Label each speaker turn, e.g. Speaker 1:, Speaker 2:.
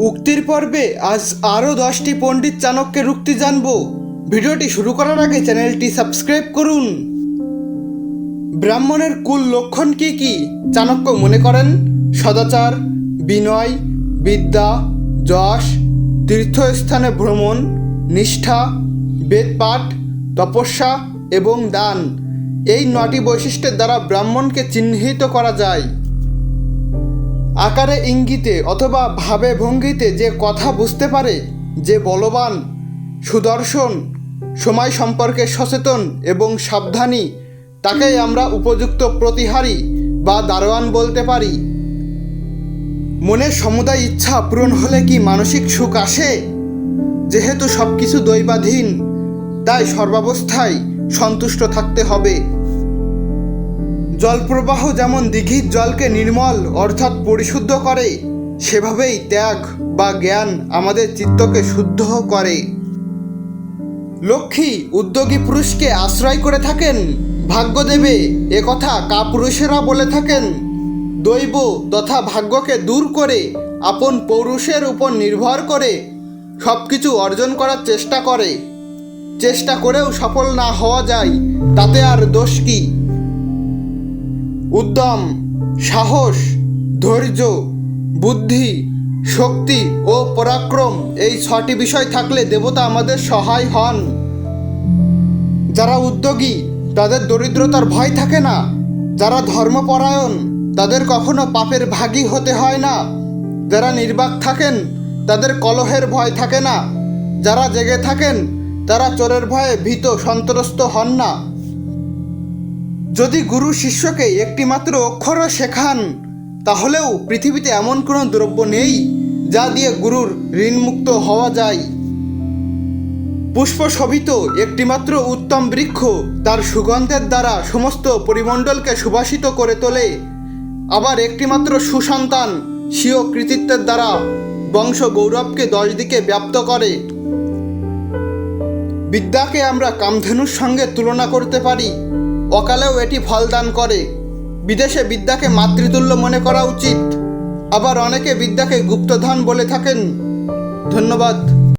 Speaker 1: উক্তির পর্বে আজ আরও দশটি পণ্ডিত চাণক্যের উক্তি জানব। ভিডিওটি শুরু করার আগে চ্যানেলটি সাবস্ক্রাইব করুন। ব্রাহ্মণের কুল লক্ষণ কি কি? চাণক্য মনে করেন, সদাচার, বিনয়, বিদ্যা, যশ, তীর্থস্থানে ভ্রমণ, নিষ্ঠা, বেদপাঠ, তপস্যা এবং দান। এই নটি বৈশিষ্ট্যের দ্বারা ব্রাহ্মণকে চিহ্নিত করা যায়। আকারে ইঙ্গিতে অথবা ভাবে ভঙ্গিতে যে কথা বুঝতে পারে, যে বলবান, সুদর্শন, সময় সম্পর্কে সচেতন এবং সাবধানী, তাকেই আমরা উপযুক্ত প্রতিহারী বা দারোয়ান বলতে পারি। মনের সমুদায় ইচ্ছা পূরণ হলে কি মানসিক সুখ আসে? যেহেতু সব কিছু দৈবাধীন, তাই সর্বাবস্থায় সন্তুষ্ট থাকতে হবে। জলপ্রবাহ যেমন দীঘির জলকে নির্মল, অর্থাৎ পরিশুদ্ধ করে, সেভাবেই ত্যাগ বা জ্ঞান আমাদের চিত্তকে শুদ্ধ করে। লক্ষ্মী, উদ্যোগী পুরুষকে আশ্রয় করে থাকেন। ভাগ্য দেবে একথা কাপুরুষেরা বলে থাকেন। দৈব তথা ভাগ্যকে দূর করে, আপন পৌরুষের উপর নির্ভর করে সব কিছু অর্জন করার চেষ্টা করে। চেষ্টা করেও সফল না হওয়া যায়, তাতে আর দোষ কী? উদ্যম, সাহস, ধৈর্য, বুদ্ধি, শক্তি ও পরাক্রম এই ছটি বিষয় থাকলে দেবতা আমাদের সহায় হন। যারা উদ্যোগী, তাদের দরিদ্রতার ভয় থাকে না। যারা ধর্মপরায়ণ, তাদের কখনো পাপের ভাগী হতে হয় না। যারা নির্বাক থাকেন, তাদের কলহের ভয় থাকে না। যারা জেগে থাকেন, তারা চোরের ভয়ে ভীত, সন্ত্রস্ত হন না। যদি গুরু শিষ্যকে একটিমাত্র অক্ষরও শেখান, তাহলেও পৃথিবীতে এমন কোনো দ্রব্য নেই যা দিয়ে গুরুর ঋণমুক্ত হওয়া যায়। পুষ্প শোভিত একটিমাত্র উত্তম বৃক্ষ তার সুগন্ধের দ্বারা সমস্ত পরিমণ্ডলকে সুবাসিত করে তোলে। আবার একটিমাত্র সুসন্তান স্বীয় কৃতিত্বের দ্বারা বংশ গৌরবকে দশ দিকে ব্যাপ্ত করে। বিদ্যাকে আমরা কামধেনুর সঙ্গে তুলনা করতে পারি। অকালেও এটি ফলদান করে। বিদেশে বিদ্যাকে মাতৃতুল্য মনে করা উচিত। আবার অনেকে বিদ্যাকে গুপ্তধন বলে থাকেন। ধন্যবাদ।